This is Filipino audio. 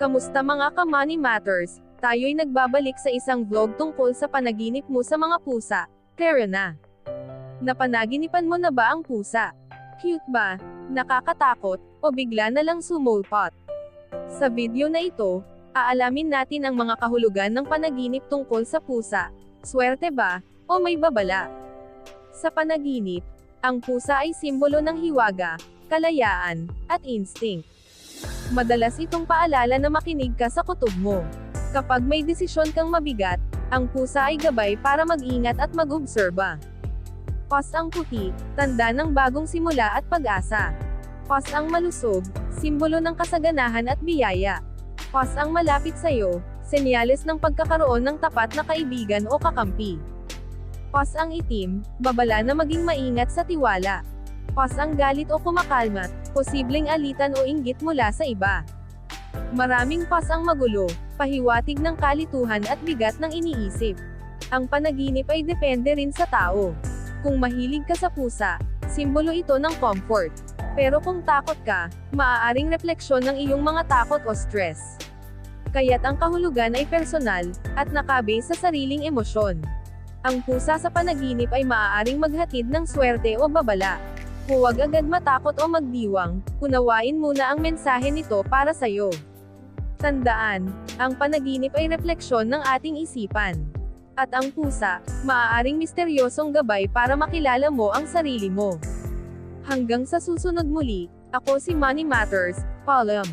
Kamusta mga ka-Money Matters? Tayo'y nagbabalik sa isang vlog tungkol sa panaginip mo sa mga pusa. Tara na! Napanaginipan mo na ba ang pusa? Cute ba? Nakakatakot? O bigla na lang sumulpot? Sa video na ito, aalamin natin ang mga kahulugan ng panaginip tungkol sa pusa. Swerte ba? O may babala? Sa panaginip, ang pusa ay simbolo ng hiwaga, kalayaan, at instinct. Madalas itong paalala na makinig ka sa kutob mo. Kapag may desisyon kang mabigat, ang pusa ay gabay para mag-ingat at mag-obserba. Pas ang puti, tanda ng bagong simula at pag-asa. Pas ang malusog, simbolo ng kasaganahan at biyaya. Pas ang malapit sa'yo, senyales ng pagkakaroon ng tapat na kaibigan o kakampi. Pas ang itim, babala na maging maingat sa tiwala. Pas ang galit o kumakalmat, posibleng alitan o inggit mula sa iba. Maraming pas ang magulo, pahiwatig ng kalituhan at bigat ng iniisip. Ang panaginip ay depende rin sa tao. Kung mahilig ka sa pusa, simbolo ito ng comfort. Pero kung takot ka, maaaring refleksyon ng iyong mga takot o stress. Kaya't ang kahulugan ay personal, at nakabase sa sariling emosyon. Ang pusa sa panaginip ay maaaring maghatid ng swerte o babala. Huwag agad matakot o magdiwang, unawain muna ang mensahe nito para sa'yo. Tandaan, ang panaginip ay refleksyon ng ating isipan. At ang pusa, maaaring misteryosong gabay para makilala mo ang sarili mo. Hanggang sa susunod muli, ako si Money Matters, Palam.